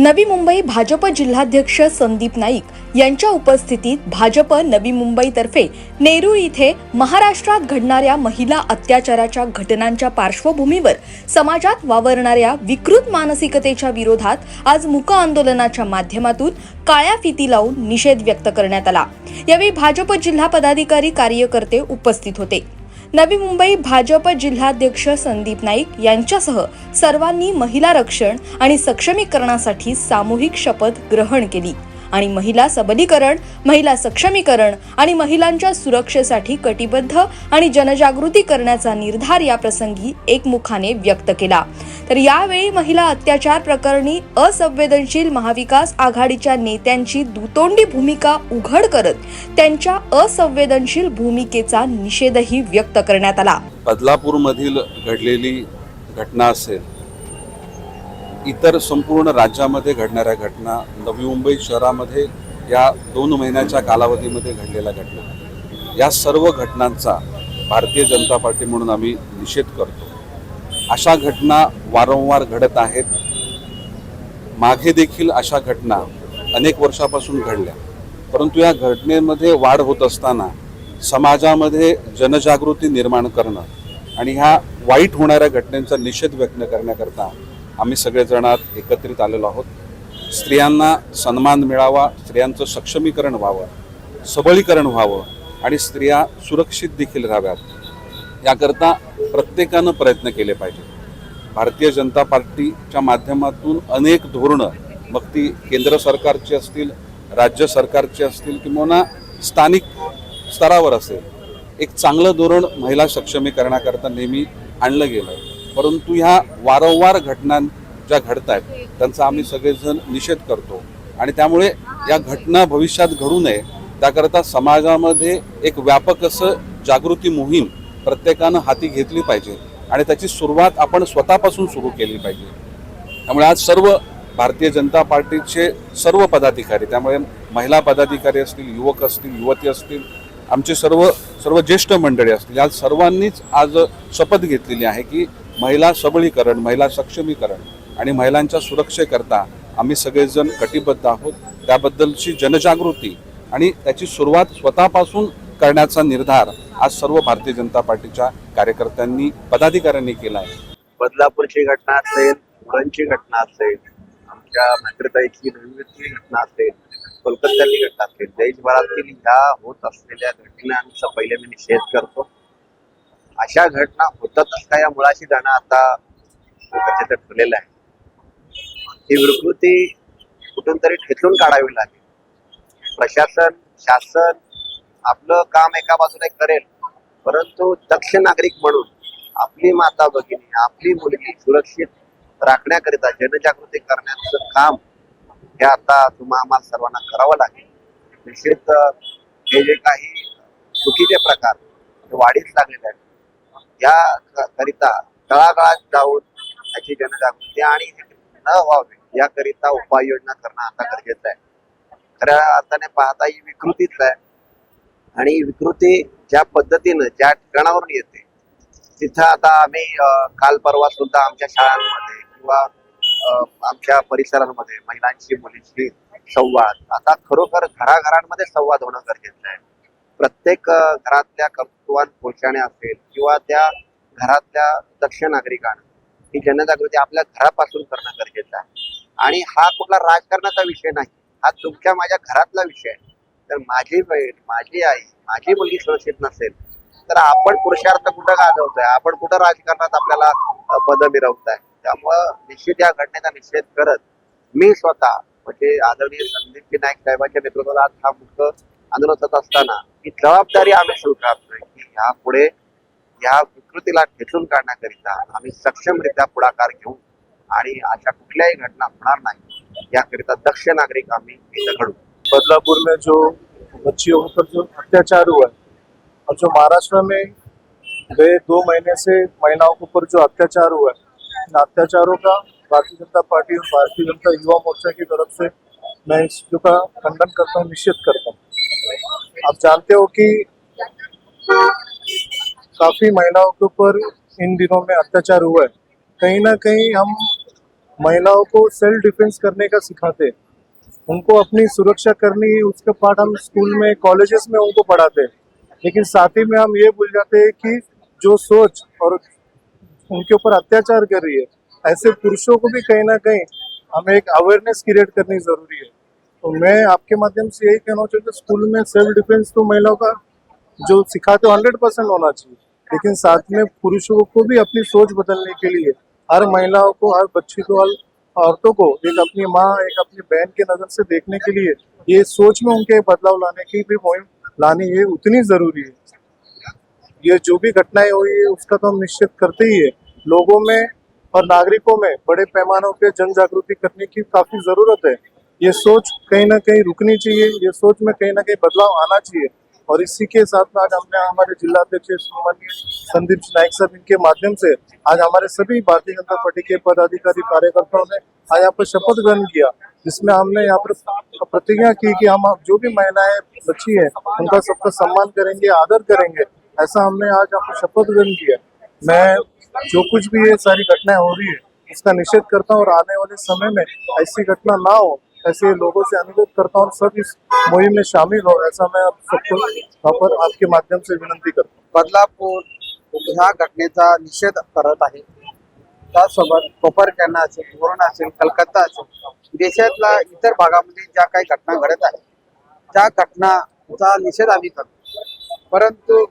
नवी मुंबई भाजप जिल्हाध्यक्ष संदीप नाईक यांच्या उपस्थितीत भाजप नवी मुंबईतर्फे नेरूळ इथे महाराष्ट्रात घडणाऱ्या महिला अत्याचाराच्या घटनांच्या पार्श्वभूमीवर समाजात वावरणाऱ्या विकृत मानसिकतेच्या विरोधात आज मूक आंदोलनाच्या माध्यमातून काळ्या फिती लावून निषेध व्यक्त करण्यात आला. यावेळी भाजप जिल्हा पदाधिकारी कार्यकर्ते उपस्थित होते. नवी मुंबई भाजप जिल्हाध्यक्ष संदीप नाईक यांच्यासह सर्वांनी महिला रक्षण आणि सक्षमीकरणासाठी सामूहिक शपथ ग्रहण केली. आणि महिला सबलीकरण महिला सक्षमीकरण आणि महिलांच्या सुरक्षेसाठी कटिबद्ध आणि जनजागृती करण्याचा निर्धार या प्रसंगी एकमुखाने व्यक्त केला. तर यावेळी महिला अत्याचार प्रकरणी असंवेदनशील महाविकास आघाडीच्या नेत्यांची दुतोंडी भूमिका उघड करत त्यांच्या असंवेदनशील भूमिकेचा निषेधही व्यक्त करण्यात आला. बदलापूरमधील घडलेली घटना असेल इतर संपूर्ण राज्यामध्ये घडणाऱ्या घटना नवी मुंबई शहरामध्ये या दोन महिन्याच्या कालावधीमध्ये घडलेल्या घटना या सर्व घटनांचा भारतीय जनता पार्टी म्हणून आम्ही निषेध करतो. अशा घटना वारंवार घडत आहेत. मागे देखील अशा घटना अनेक वर्षापासून घडल्या. परंतु या घटनेमध्ये वाढ होत असताना समाजामध्ये जनजागृती निर्माण करणं आणि ह्या वाईट होणाऱ्या घटनेचा निषेध व्यक्त करण्याकरता आम्ही सगळेजण आज एकत्रित आलेलो आहोत. स्त्रियांना सन्मान मिळावा स्त्रियांचं सक्षमीकरण व्हावं सबलीकरण व्हावं आणि स्त्रिया सुरक्षित देखील राहाव्यात. याकरता प्रत्येकानं प्रयत्न केले पाहिजे. भारतीय जनता पार्टीच्या माध्यमातून अनेक धोरणं मग ती केंद्र सरकारची असतील राज्य सरकारची असतील किंवा स्थानिक स्तरावर असेल एक चांगलं धोरण महिला सक्षमीकरणाकरता नेहमी आणलं गेलं. परंतु ह्या वारंवार घटना ज्या घडत आहेत त्यांचा आम्ही सगळेजण निषेध करतो. आणि त्यामुळे या घटना भविष्यात घडू नये त्याकरता समाजामध्ये एक व्यापक असं जागृती मोहीम प्रत्येकानं हाती घेतली पाहिजे आणि त्याची सुरुवात आपण स्वतःपासून सुरू केली पाहिजे. त्यामुळे आज सर्व भारतीय जनता पार्टीचे सर्व पदाधिकारी त्यामुळे महिला पदाधिकारी असतील युवक असतील युवती असतील आमचे सर्व सर्व ज्येष्ठ मंडळी असतील आज सर्वांनीच आज शपथ घेतलेली आहे की महिला सबळीकरण महिला सक्षमीकरण आणि महिलांच्या सुरक्षेकरता आम्ही सगळेजण कटिबद्ध आहोत. त्याबद्दलची जनजागृती आणि त्याची सुरुवात स्वतःपासून करण्याचा निर्धार आज सर्व भारतीय जनता पार्टीच्या कार्यकर्त्यांनी पदाधिकाऱ्यांनी केला आहे बदलापूरची घटना असेल मुलांची घटना असेल आमच्या मैत्रिताईची नवीनची घटना असेल कोलकात्यातली घटना असेल देशभरातील ह्या होत असलेल्या घटनांचा पहिले मी निषेध करतो. अशा घटना होतातच का या मुळाशी जाणं आता गरजेचं ठरलेलं आहे? ही विकृती कुठून तरी ठेचून काढावी लागेल. प्रशासन शासन आपलं काम एका बाजूने करेल परंतु दक्ष नागरिक म्हणून आपली माता भगिनी आपली मुलगी सुरक्षित राखण्याकरिता जनजागृती करण्याचं काम हे आता तुम्हा आम्हाला सर्वांना करावं लागेल. निश्चित हे जे काही चुकीचे प्रकार वाढीच लागलेले आहेत या करिता तळागाळात जाऊन याची जनजागृती आणि न व्हावे याकरिता उपाययोजना करणं आता गरजेचं आहे. खऱ्या अर्थाने पाहता ही विकृतीच आहे. आणि विकृती ज्या पद्धतीनं ज्या ठिकाणावरून येते तिथं आता आम्ही काल परवा सुद्धा आमच्या शाळांमध्ये किंवा आमच्या परिसरांमध्ये महिलांशी मुलींशी संवाद आता खरोखर घराघरांमध्ये संवाद होणं गरजेचं आहे. प्रत्येक घरातल्या कर्तृत्वान पुरुषाने असेल किंवा त्या घरातल्या दक्ष नागरिकांना ही जनजागृती आपल्या घरापासून करणं गरजेचं आहे. आणि हा कुठला राजकारणाचा विषय नाही हा तुमच्या माझ्या घरातला विषय आहे. तर माझी बहीण माझी आई माझी मुलगी सुरक्षित नसेल तर आपण पुरुषार्थ कुठं गाजवतोय? आपण कुठं राजकारणात आपल्याला पद मिरवत मिरवताय? त्यामुळं निश्चित या घटनेचा निषेध करत मी स्वतः म्हणजे आदरणीय संदीप विनायक साहेबांच्या नेतृत्वाला आज हा मुक्त आंदोलन होत असताना ही जबाबदारी आम्ही स्वीकारतोय की ह्या पुढे या विकृतीला खेचून काढण्याकरिता आम्ही सक्षमरित्या पुढाकार घेऊ आणि अशा कुठल्याही घटना होणार नाही याकरिता दक्ष नागरिक आम्ही इथं घडू. बदलापुर में जो बच्चियों पर जो अत्याचार हुआ है और जो महाराष्ट्र में गए दो महीने से महिलाओं के ऊपर जो अत्याचार हुआ है इन अत्याचारों का भारतीय जनता पार्टी और भारतीय जनता युवा मोर्चा की तरफ से मैं इस का खंडन करता हूँ निश्चित करता हूँ। आप जानते हो कि काफ़ी महिलाओं के ऊपर इन दिनों में अत्याचार हुआ है। कहीं ना कहीं हम महिलाओं को सेल्फ डिफेंस करने का सिखाते उनको अपनी सुरक्षा करनी है उसके पाठ हम स्कूल में कॉलेजेस में उनको पढ़ाते हैं। लेकिन साथ ही में हम ये भूल जाते हैं कि जो सोच और उनके ऊपर अत्याचार कर रही है, ऐसे पुरुषों को भी कहीं ना कहीं हमें एक अवेयरनेस क्रिएट करनी ज़रूरी है। तो मैं आपके माध्यम से यही कहना चाहूँगा स्कूल में सेल्फ डिफेंस तो महिलाओं का जो सिखाते हो हंड्रेड परसेंट होना चाहिए। लेकिन साथ में पुरुषों को भी अपनी सोच बदलने के लिए हर महिलाओं को, हर बच्ची को, हर औरतों को एक अपनी माँ, एक अपनी बहन की नज़र से देखने के लिए ये सोच में उनके बदलाव लाने की भी मुहिम लानी है उतनी ज़रूरी है। ये जो भी घटनाएँ हुई है उसका तो हम निश्चित करते ही है। लोगों में और नागरिकों में बड़े पैमानों पे जन जागृति करने की काफ़ी ज़रूरत है। ये सोच कहीं ना कहीं रुकनी चाहिए, ये सोच में कहीं ना कहीं बदलाव आना चाहिए। और इसी के साथ में आज हमने हमारे जिला अध्यक्ष संदीप नाइक साहब इनके माध्यम से आज हमारे सभी भारतीय जनता पार्टी के पदाधिकारी कार्यकर्ताओं ने आज यहाँ पर शपथ ग्रहण किया, जिसमें हमने यहाँ पर प्रतिज्ञा की कि हम जो भी महिलाएँ बच्ची है, उनका सबका सम्मान करेंगे, आदर करेंगे, ऐसा हमने आज यहाँ पर शपथ ग्रहण किया। मैं जो कुछ भी ये सारी घटनाएँ हो रही है इसका निषेध करता हूँ और आने वाले समय में ऐसी घटना ना हो ऐसे लोगों से अनुरोध करता हूँ सब इस मुहिम में शामिल हो ऐसा मैं आप सबको पर आपके माध्यम से विनंती करता हूँ। बदलापूर ह्या घटनेचा निषेध करत आहे. त्यासोबत कोपरखैरना असेल धोरण असेल कलकत्ता असेल देशातल्या इतर भागामध्ये ज्या काही घटना घडत आहेत त्या घटनाचा निषेध आम्ही करतो. परंतु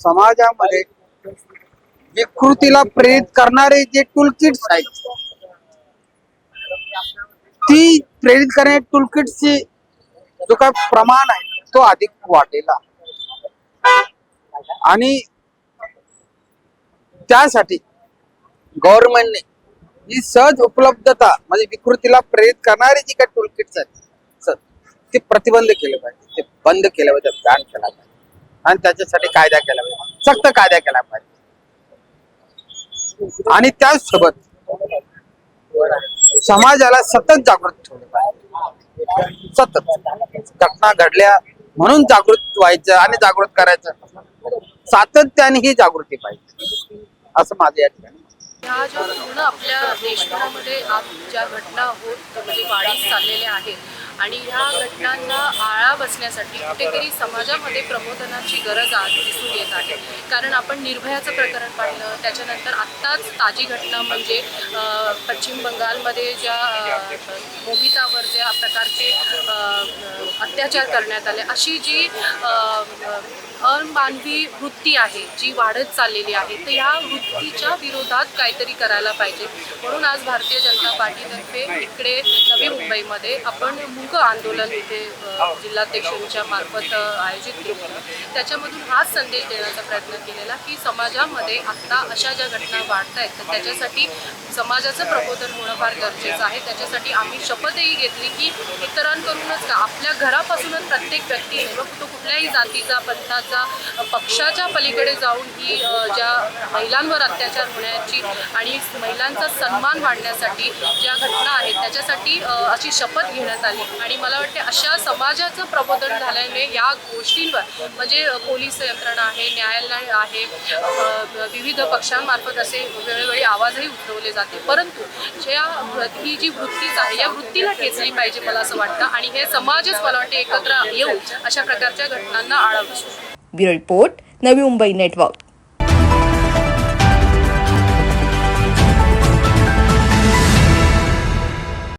समाजामध्ये विकृतीला प्रेरित करणारे जे टूल किट्स आहेत ती प्रेरित करणे टूलकिटची जो काय प्रमाण आहे तो अधिक वाढलेला आणि त्यासाठी गव्हर्नमेंटने ही सहज उपलब्धता म्हणजे विकृतीला प्रेरित करणारी जी काही टूलकिट्स आहेत सर ते प्रतिबंध केले पाहिजे. ते बंद केले पाहिजे बॅन केला पाहिजे. आणि त्याच्यासाठी कायदा केला पाहिजे. सक्त कायदा केला पाहिजे. आणि त्याचसोबत समाजाला सतत जागृत सतत घटना घडल्या म्हणून जागृत व्हायचं आणि जागृत करायचं. सातत्याने ही जागृती पाहिजे. असं माझं या ठिकाणी ह्या ज्या पूर्ण आपल्या देशभरामध्ये आज ज्या घटना होत म्हणजे वाढीस चाललेल्या आहेत आणि ह्या घटनांना आळा बसण्यासाठी कुठेतरी समाजामध्ये प्रबोधनाची गरज आज दिसून येत आहे. कारण आपण निर्भयाचं प्रकरण पाहिलं त्याच्यानंतर आत्ताच ताजी घटना म्हणजे पश्चिम बंगालमध्ये ज्या मोहितावर ज्या प्रकारचे अत्याचार करण्यात आले अशी जी अ, वृत्ती आहे जी वाढत चाललेली आहे तर ह्या वृत्तीच्या विरोधात काहीतरी करायला पाहिजे. म्हणून आज भारतीय जनता पार्टीतर्फे इकडे नवी मुंबईमध्ये आपण मूक आंदोलन इथे जिल्हाध्यक्षांच्या मार्फत आयोजित केलेलं त्याच्यामधून हाच संदेश देण्याचा प्रयत्न केलेला की समाजामध्ये आत्ता अशा ज्या घटना वाढत आहेत तर त्याच्यासाठी समाजाचं प्रबोधन होणं फार गरजेचं आहे. त्याच्यासाठी आम्ही शपथही घेतली की इतरांकडूनच का आपल्या घरापासूनच प्रत्येक व्यक्तीने मग तो कुठल्याही जातीचा पंथाचा पक्षाच्या पलीकडे जाऊन ही ज्या महिलांवर अत्याचार होण्याची आणि महिलांचा सन्मान वाढण्यासाठी ज्या घटना आहेत त्याच्यासाठी अशी शपथ घेण्यात आली. आणि मला वाटते अशा समाजाचं प्रबोधन झाल्याने या गोष्टींवर म्हणजे पोलीस यंत्रणा आहे न्यायालय आहे विविध पक्षांमार्फत असे वेळोवेळी आवाजही उठवले जाते. परंतु ज्या ही जी वृत्तीच आहे या वृत्तीला ठेचली पाहिजे मला असं वाटतं आणि हे समाजच मला वाटते एकत्र येऊन अशा प्रकारच्या घटनांना आळा बसू bureau report Navi Mumbai network.